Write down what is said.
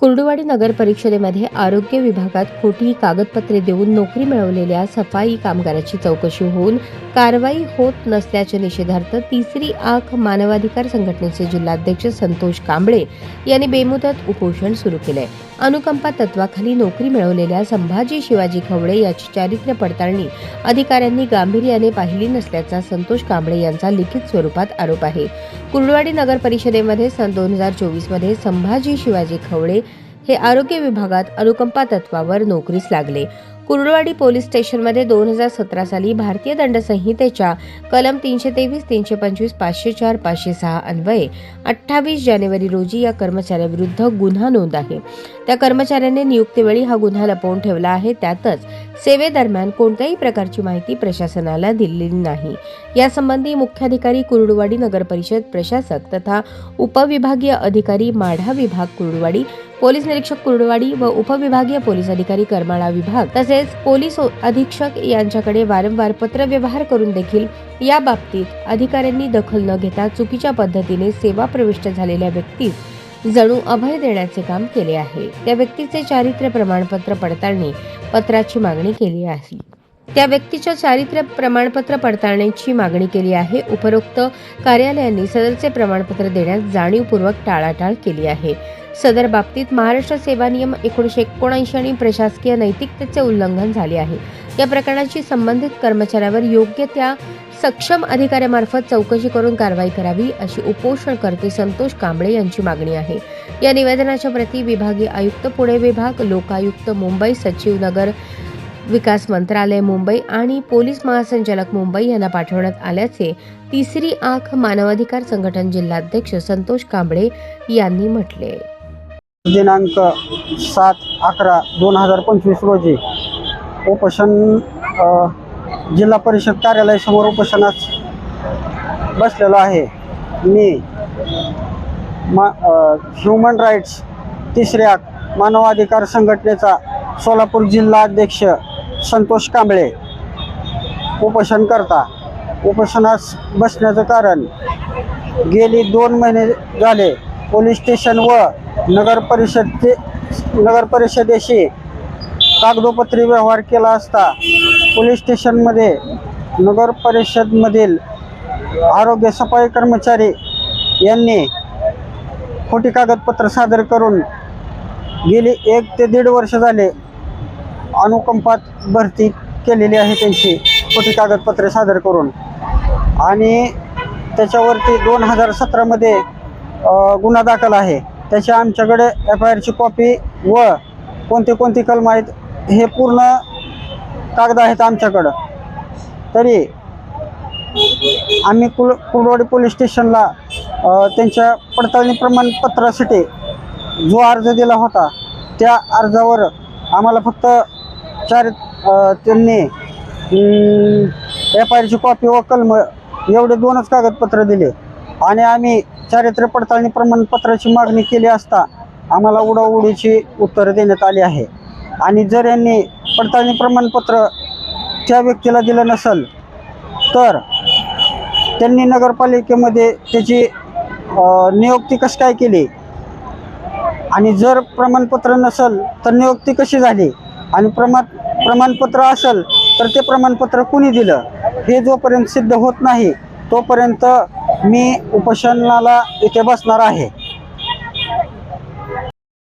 कुर्डुवाडी नगर परिषदेमध्ये आरोग्य विभागात खोटी कागदपत्रे देऊन नोकरी मिळवलेल्या सफाई कामगाराची चौकशी होऊन कारवाई होत नसल्याच्या निषेधार्थ तिसरी आख मानवाधिकार संघटनेचे जिल्हाध्यक्ष संतोष कांबळे यांनी बेमुदत उपोषण सुरू केलंय. अनुकंपा तत्वाखाली नोकरी मिळवलेल्या संभाजी शिवाजी खवळे याची चारित्र्य पडताळणी अधिकाऱ्यांनी गांभीर्याने पाहिली नसल्याचा संतोष कांबळे यांचा लिखित स्वरूपात आरोप आहे. कुर्डवाडी नगर परिषदेमध्ये सन दोन हजार चोवीसमध्ये संभाजी शिवाजी खवडे हे आरोग्य विभागात अनुकंपा तत्वावर नोकरीस लागले. कुर्डवाडी पोलीस स्टेशनमध्ये दोन हजार सतरा साली भारतीय दंड संहितेच्या कलम तीनशे तेवीस तीनशे पंचवीस पाचशे चार पाचशे सहा अन्वये अठ्ठावीस जानेवारी रोजी या कर्मचाऱ्याविरुद्ध गुन्हा नोंद आहे. त्या कर्मचाऱ्याने नियुक्तीवेळी हा गुन्हा लपवून ठेवला आहे. त्यातच सेवेदरम्यान कोणत्याही प्रकारची माहिती प्रशासनाला दिलेली नाही. यासंबंधी मुख्याधिकारी कुर्डुवाडी नगर परिषद प्रशासक तथा उपविभागीय अधिकारी माढा विभाग कुर्डुवाडी पोलीस निरीक्षक कुर्डुवाडी व उपविभागीय पोलीस अधिकारी करमाळा विभाग तसेच पोलीस अधीक्षक यांच्याकडे वारंवार पत्रव्यवहार करून देखील या बाबतीत अधिकाऱ्यांनी दखल न घेता चुकीच्या पद्धतीने सेवा प्रविष्ट झालेल्या व्यक्तीस जणू अभय देण्याचे काम केले आहे. त्या व्यक्तीचे चारित्र्य प्रमाणपत्र पडताळणी पत्राची मागणी केली आहे. त्या व्यक्तीच्या चारित्र्य प्रमाणपत्र पडताळण्याची मागणी केली आहे. उपरोक्त कार्यालयांनी सदरचे प्रमाणपत्र देण्यास जाणीवपूर्वक टाळाटाळ केली आहे. सदर बाबतीत महाराष्ट्र सेवा नियम एकोणीशे एकोणऐंशी आणि प्रशासकीय नैतिकतेचे उल्लंघन झाले आहे. या प्रकरणाची संबंधित कर्मचाऱ्यावर योग्य त्या सक्षम अधिकाऱ्यामार्फत चौकशी करून कारवाई करावी अशी उपोषणकर्ते संतोष कांबळे यांची मागणी आहे. या निवेदनाच्या प्रती विभागीय आयुक्त पुणे विभाग लोकायुक्त मुंबई सचिव नगर विकास मंत्रालय मुंबई आणि पोलीस महासंचालक मुंबई यांना पाठवण्यात आल्याचे तिसरी आख मानवाधिकार संघटन जिल्हाध्यक्ष संतोष कांबळे यांनी म्हटले. दिनांक सात अकरा दोन हजार पंचवीस रोजी उपोषण जिल्हा परिषद कार्यालयासमोर उपोषणास बसलेलो आहे. मी मा ह्युमन राईट्स तिसऱ्या मानवाधिकार संघटनेचा सोलापूर जिल्हा अध्यक्ष संतोष कांबळे उपोषण करता. उपोषणास बसण्याचं कारण गेली दोन महिने झाले पोलीस स्टेशन व नगर परिषदचे नगर परिषदेशी कागदोपत्री व्यवहार केला असता पोलीस स्टेशनमध्ये नगर परिषदमधील आरोग्य सफाई कर्मचारी यांनी खोटी कागदपत्र सादर करून गेली एक ते दीड वर्ष झाले अनुकंपात भरती केलेली आहे त्यांची खोटी कागदपत्रे सादर करून. आणि त्याच्यावरती दोन हजार सतरामध्ये गुन्हा दाखल आहे. त्याच्या आमच्याकडे एफ आय आरची कॉपी व कोणते कोणती कलम आहेत हे पूर्ण कागद आहेत आमच्याकडं. तरी आम्ही कुल कुलवाडी पोलीस स्टेशनला त्यांच्या पडताळणी प्रमाणपत्रासाठी जो अर्ज दिला होता त्या अर्जावर आम्हाला फक्त चार त्यांनी एफ आय आरची कॉपी व कलम एवढे दोनच कागदपत्र दिले. आणि आम्ही चारित्र्य पडताळणी प्रमाणपत्राची मागणी केली असता आम्हाला उडाउडीची उत्तरं देण्यात आली आहे. आणि जर यांनी पडताळणी प्रमाणपत्र त्या व्यक्तीला दिलं नसेल तर त्यांनी नगरपालिकेमध्ये त्याची नियुक्ती कशी काय केली? आणि जर प्रमाणपत्र नसेल तर नियुक्ती कशी झाली? आणि प्रमाण प्रमाणपत्र असेल तर ते प्रमाणपत्र कुणी दिलं? हे जोपर्यंत सिद्ध होत नाही तोपर्यंत मी उपोषणाला इथे बसणार आहे.